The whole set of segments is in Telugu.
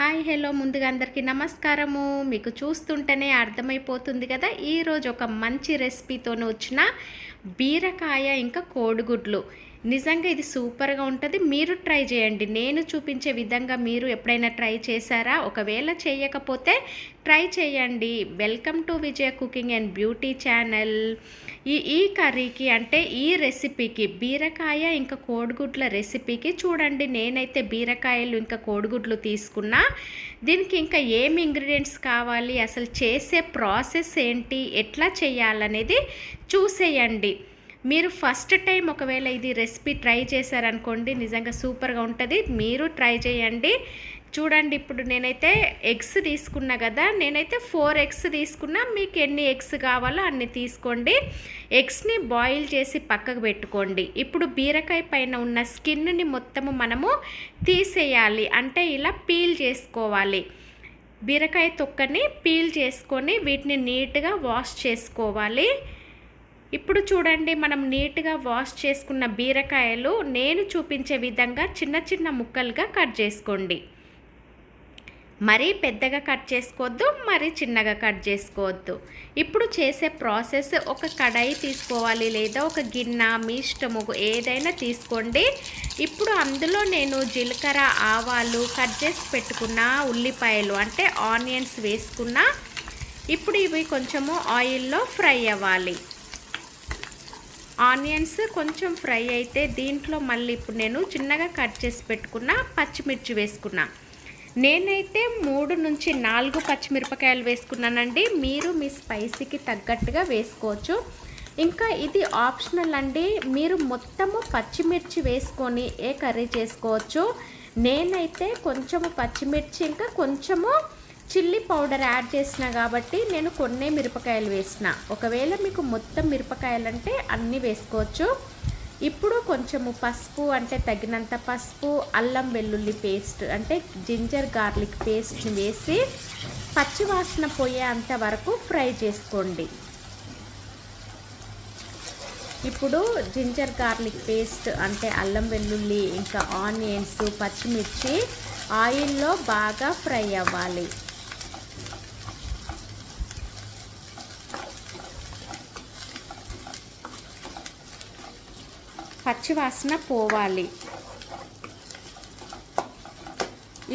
హాయ్ హలో ముందుగా అందరికీ నమస్కారము. మీకు చూస్తుంటేనే అర్థమైపోతుంది కదా ఈరోజు ఒక మంచి రెసిపీతో వచ్చిన బీరకాయ ఇంకా కోడిగుడ్లు. నిజంగా ఇది సూపర్గా ఉంటుంది. మీరు ట్రై చేయండి. నేను చూపించే విధంగా మీరు ఎప్పుడైనా ట్రై చేశారా? ఒకవేళ చేయకపోతే ట్రై చేయండి. Welcome to Vijaya cooking and beauty channel. ఈ ఈ కర్రీకి అంటే ఈ రెసిపీకి బీరకాయ ఇంకా కోడిగుడ్ల రెసిపీకి చూడండి. నేనైతే బీరకాయలు ఇంకా కోడిగుడ్లు తీసుకున్నా. దీనికి ఇంకా ఏం ఇంగ్రీడియంట్స్ కావాలి? అసలు చేసే ప్రాసెస్ ఏంటి? ఎట్లా చేయాలనేది చూసేయండి. మీరు ఫస్ట్ టైం ఒకవేళ ఇది రెసిపీ ట్రై చేశారనుకోండి నిజంగా సూపర్గా ఉంటుంది. మీరు ట్రై చేయండి. చూడండి ఇప్పుడు నేనైతే ఎగ్స్ తీసుకున్నా కదా నేనైతే ఫోర్ ఎగ్స్ తీసుకున్నా మీకు ఎన్ని ఎగ్స్ కావాలో అన్ని తీసుకోండి. ఎగ్స్ని బాయిల్ చేసి పక్కకు పెట్టుకోండి. ఇప్పుడు బీరకాయ పైన ఉన్న స్కిన్ని మొత్తము మనము తీసేయాలి. అంటే ఇలా పీల్ చేసుకోవాలి. బీరకాయ తొక్కని పీల్ చేసుకొని వీటిని నీట్గా వాష్ చేసుకోవాలి. ఇప్పుడు చూడండి మనం నీట్గా వాష్ చేసుకున్న బీరకాయలు నేను చూపించే విధంగా చిన్న చిన్న ముక్కలుగా కట్ చేసుకోండి. మరీ పెద్దగా కట్ చేసుకోవద్దు మరీ చిన్నగా కట్ చేసుకోవద్దు. ఇప్పుడు చేసే ప్రాసెస్ ఒక కడాయి తీసుకోవాలి లేదా ఒక గిన్నె మీ ఇష్టము ఏదైనా తీసుకోండి. ఇప్పుడు అందులో నేను జీలకర్ర ఆవాలు కట్ చేసి పెట్టుకున్న ఉల్లిపాయలు అంటే ఆనియన్స్ వేసుకున్న ఇప్పుడు ఇవి కొంచెము ఆయిల్లో ఫ్రై అవ్వాలి. ఆనియన్స్ కొంచెం ఫ్రై అయితే దీంట్లో మళ్ళీ ఇప్పుడు నేను చిన్నగా కట్ చేసి పెట్టుకున్న పచ్చిమిర్చి వేసుకున్నా. నేనైతే మూడు నుంచి నాలుగు పచ్చిమిరపకాయలు వేసుకున్నానండి. మీరు మీ స్పైసీకి తగ్గట్టుగా వేసుకోవచ్చు. ఇంకా ఇది ఆప్షనల్ అండి. మీరు మొత్తము పచ్చిమిర్చి వేసుకొని ఏ కర్రీ చేసుకోవచ్చు. నేనైతే కొంచెము పచ్చిమిర్చి ఇంకా కొంచెము చిల్లీ పౌడర్ యాడ్ చేసిన కాబట్టి నేను కొన్నే మిరపకాయలు వేసిన. ఒకవేళ మీకు మొత్తం మిరపకాయలంటే అన్నీ వేసుకోవచ్చు. ఇప్పుడు కొంచెము పసుపు అంటే తగినంత పసుపు అల్లం వెల్లుల్లి పేస్ట్ అంటే జింజర్ గార్లిక్ పేస్ట్ని వేసి పచ్చివాసన పోయేంత వరకు ఫ్రై చేసుకోండి. ఇప్పుడు జింజర్ గార్లిక్ పేస్ట్ అంటే అల్లం వెల్లుల్లి ఇంకా ఆనియన్స్ పచ్చిమిర్చి ఆయిల్లో బాగా ఫ్రై అవ్వాలి. పచ్చివాసన పోవాలి.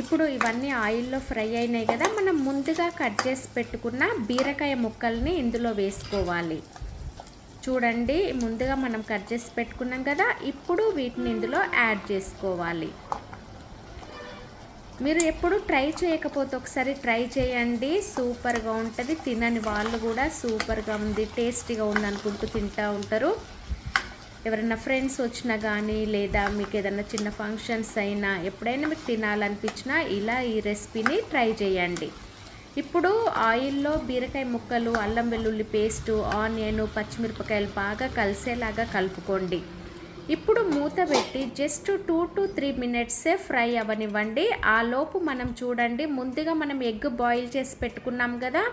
ఇప్పుడు ఇవన్నీ ఆయిల్లో ఫ్రై అయినాయి కదా మనం ముందుగా కట్ చేసి పెట్టుకున్న బీరకాయ ముక్కల్ని ఇందులో వేసుకోవాలి. చూడండి ముందుగా మనం కట్ చేసి పెట్టుకున్నాం కదా ఇప్పుడు వీటిని ఇందులో యాడ్ చేసుకోవాలి. మీరు ఎప్పుడు ట్రై చేయకపోతే ఒకసారి ట్రై చేయండి. సూపర్గా ఉంటుంది తినని వాళ్ళు కూడా సూపర్గా ఉంది టేస్టీగా ఉంది అనుకుంటూ తింటూ ఉంటారు. ఎవరైనా ఫ్రెండ్స్ వచ్చినా కానీ లేదా మీకు ఏదైనా చిన్న ఫంక్షన్స్ అయినా ఎప్పుడైనా మీకు తినాలనిపించినా ఇలా ఈ రెసిపీని ట్రై చేయండి. ఇప్పుడు ఆయిల్లో బీరకాయ ముక్కలు అల్లం వెల్లుల్లి పేస్టు ఆనియన్ పచ్చిమిరపకాయలు బాగా కలిసేలాగా కలుపుకోండి. ఇప్పుడు మూత పెట్టి జస్ట్ టూ టు త్రీ మినిట్సే ఫ్రై అవనివ్వండి. ఆ లోపు మనం చూడండి ముందుగా మనం ఎగ్ బాయిల్ చేసి పెట్టుకున్నాం కదా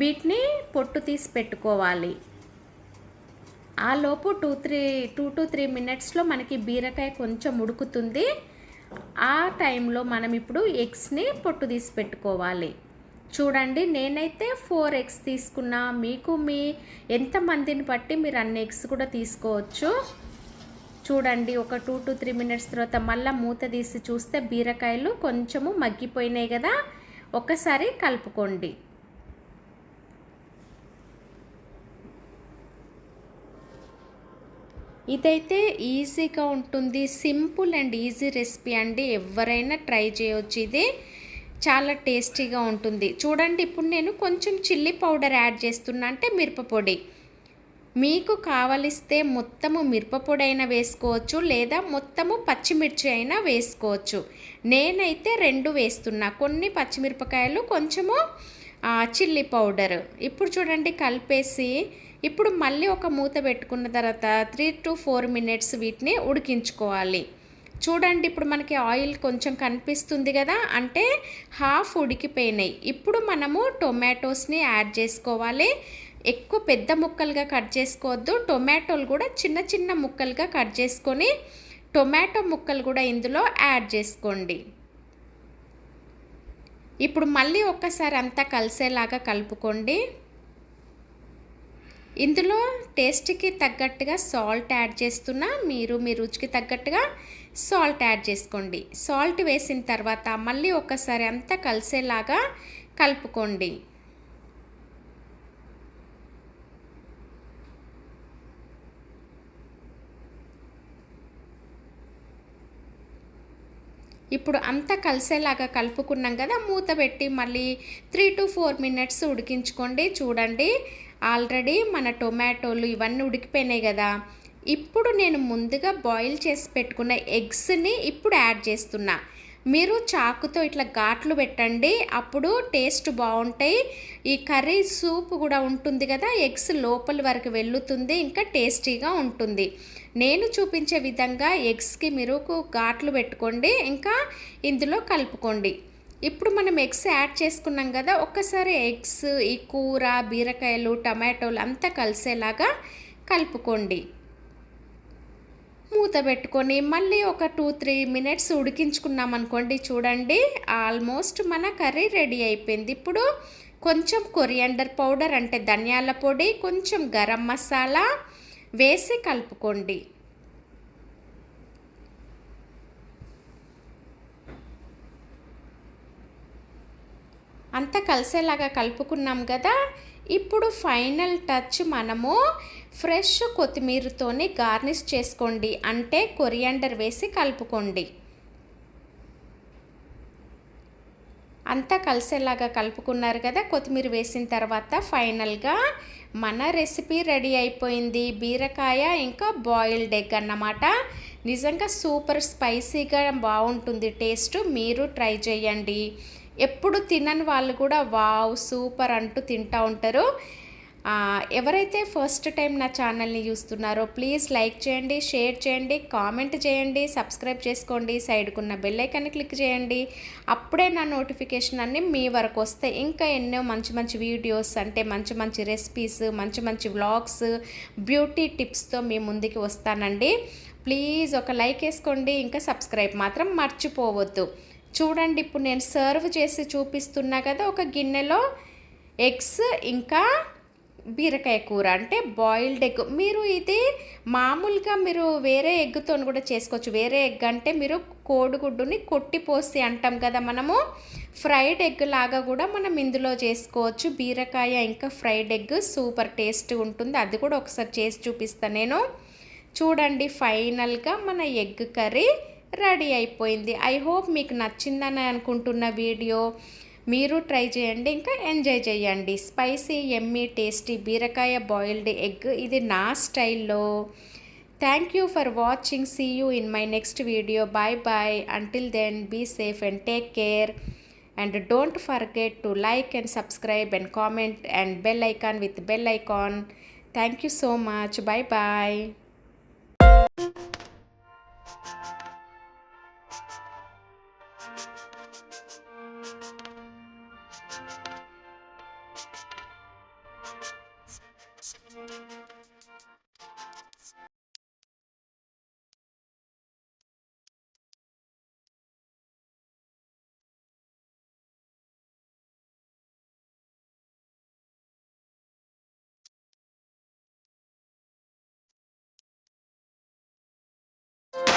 వీటిని పొట్టు తీసి పెట్టుకోవాలి. ఆ లోపు two three two to three మినిట్స్లో మనకి బీరకాయ కొంచెం ఉడుకుతుంది. ఆ టైంలో మనం ఇప్పుడు ఎగ్స్ని పొట్టు తీసి పెట్టుకోవాలి. చూడండి నేనైతే ఫోర్ ఎగ్స్ తీసుకున్నా. మీకు మీ ఎంతమందిని బట్టి మీరు అన్ని ఎగ్స్ కూడా తీసుకోవచ్చు. చూడండి ఒక టూ టు త్రీ మినిట్స్ తర్వాత మళ్ళీ మూత తీసి చూస్తే బీరకాయలు కొంచెము మగ్గిపోయినాయి కదా. ఒకసారి కలుపుకోండి. ఇదైతే ఈజీగా ఉంటుంది సింపుల్ అండ్ ఈజీ రెసిపీ అండి. ఎవరైనా ట్రై చేయొచ్చు ఇది. చాలా టేస్టీగా ఉంటుంది. చూడండి ఇప్పుడు నేను కొంచెం చిల్లీ పౌడర్ యాడ్ చేస్తున్నా. అంటే మిరపపొడి మీకు కావలిస్తే మొత్తము మిరపపొడి అయినా వేసుకోవచ్చు లేదా మొత్తము పచ్చిమిర్చి అయినా వేసుకోవచ్చు. నేనైతే రెండు వేస్తున్నా. కొన్ని పచ్చిమిరపకాయలు కొంచెము చిల్లీ పౌడర్. ఇప్పుడు చూడండి కలిపేసి ఇప్పుడు మళ్ళీ ఒక మూత పెట్టుకున్న తర్వాత త్రీ టు ఫోర్ మినిట్స్ వీటిని ఉడికించుకోవాలి. చూడండి ఇప్పుడు మనకి ఆయిల్ కొంచెం కనిపిస్తుంది కదా? అంటే హాఫ్ ఉడికిపోయినాయి. ఇప్పుడు మనము టొమాటోస్ని యాడ్ చేసుకోవాలి. ఎక్కువ పెద్ద ముక్కలుగా కట్ చేసుకోవద్దు. టొమాటోలు కూడా చిన్న చిన్న ముక్కలుగా కట్ చేసుకొని టొమాటో ముక్కలు కూడా ఇందులో యాడ్ చేసుకోండి. ఇప్పుడు మళ్ళీ ఒక్కసారి అంతా కలిసేలాగా కలుపుకోండి. ఇందులో టేస్ట్కి తగ్గట్టుగా సాల్ట్ యాడ్ చేస్తున్నా మీరు మీ రుచికి తగ్గట్టుగా సాల్ట్ యాడ్ చేసుకోండి. సాల్ట్ వేసిన తర్వాత మళ్ళీ ఒక్కసారి అంతా కలిసేలాగా కలుపుకోండి. ఇప్పుడు అంతా కలిసేలాగా కలుపుకున్నాం కదా మూత పెట్టి మళ్ళీ త్రీ టు ఫోర్ మినిట్స్ ఉడికించుకోండి చూడండి. ఆల్రెడీ మన టొమాటోలు ఇవన్నీ ఉడికిపోయినాయి కదా. ఇప్పుడు నేను ముందుగా బాయిల్ చేసి పెట్టుకున్న ఎగ్స్ని ఇప్పుడు యాడ్ చేస్తున్నా. మీరు చాకుతో ఇట్లా ఘాట్లు పెట్టండి అప్పుడు టేస్ట్ బాగుంటాయి. ఈ కర్రీ సూప్ కూడా ఉంటుంది కదా ఎగ్స్ లోపల వరకు వెళ్ళుతుంది ఇంకా టేస్టీగా ఉంటుంది. నేను చూపించే విధంగా ఎగ్స్కి మీరు ఘాట్లు పెట్టుకోండి ఇంకా ఇందులో కలుపుకోండి. ఇప్పుడు మనం ఎగ్స్ యాడ్ చేసుకున్నాం కదా ఒక్కసారి ఎగ్స్ ఈ కూర బీరకాయలు టమాటోలు అంతా కలిసేలాగా కలుపుకోండి. మూత పెట్టుకొని మళ్ళీ ఒక టూ త్రీ మినిట్స్ ఉడికించుకున్నాం అనుకోండి చూడండి ఆల్మోస్ట్ మన కర్రీ రెడీ అయిపోయింది. ఇప్పుడు కొంచెం కొరియండర్ పౌడర్ అంటే ధనియాల పొడి కొంచెం గరం మసాలా వేసి కలుపుకోండి. అంతా కలిసేలాగా కలుపుకున్నాం కదా ఇప్పుడు ఫైనల్ టచ్ మనము ఫ్రెష్ కొత్తిమీరతోనే గార్నిష్ చేసుకోండి. అంటే కొరియాండర్ వేసి కలుపుకోండి. అంతా కలిసేలాగా కలుపుకున్నారు కదా కొత్తిమీర వేసిన తర్వాత ఫైనల్గా మన రెసిపీ రెడీ అయిపోయింది. బీరకాయ ఇంకా బాయిల్డ్ ఎగ్ అన్నమాట. నిజంగా సూపర్ స్పైసీగా బాగుంటుంది టేస్ట్. మీరు ట్రై చేయండి. ఎప్పుడు తినని వాళ్ళు కూడా వావ్ సూపర్ అంటూ తింటూ ఉంటారు. ఎవరైతే ఫస్ట్ టైం నా ఛానల్ని చూస్తున్నారో ప్లీజ్ లైక్ చేయండి షేర్ చేయండి కామెంట్ చేయండి సబ్స్క్రైబ్ చేసుకోండి సైడ్కున్న బెల్ క్లిక్ చేయండి. అప్పుడే నా నోటిఫికేషన్ అన్నీ మీ వరకు వస్తాయి. ఇంకా ఎన్నో మంచి మంచి వీడియోస్ అంటే మంచి మంచి రెసిపీస్ మంచి మంచి వ్లాగ్స్ బ్యూటీ టిప్స్తో మీ ముందుకి వస్తానండి. ప్లీజ్ ఒక లైక్ వేసుకోండి. ఇంకా సబ్స్క్రైబ్ మాత్రం మర్చిపోవద్దు. చూడండి ఇప్పుడు నేను సర్వ్ చేసి చూపిస్తున్నా కదా ఒక గిన్నెలో ఎగ్స్ ఇంకా బీరకాయ కూర అంటే బాయిల్డ్ ఎగ్ మీరు ఇది మామూలుగా మీరు వేరే ఎగ్తో కూడా చేసుకోవచ్చు. వేరే ఎగ్ అంటే మీరు కోడిగుడ్డుని కొట్టిపోసి అంటాం కదా మనము. ఫ్రైడ్ ఎగ్ లాగా కూడా మనం ఇందులో చేసుకోవచ్చు. బీరకాయ ఇంకా ఫ్రైడ్ ఎగ్ సూపర్ టేస్ట్ ఉంటుంది. అది కూడా ఒకసారి చేసి చూపిస్తాను నేను. చూడండి ఫైనల్గా మన ఎగ్ కర్రీ రెడీ అయిపోయింది. ఐ హోప్ మీకు నచ్చిందని అనుకుంటున్న వీడియో మీరు ట్రై చేయండి. ఇంకా ఎంజాయ్ చేయండి. స్పైసీ ఎమ్మీ టేస్టీ బీరకాయ బాయిల్డ్ ఎగ్ ఇది నా స్టైల్లో. Thank you for watching. See you in my next video. Bye bye. Until then be safe and take care and don't forget to like and subscribe and comment and bell icon with bell icon thank you so much bye bye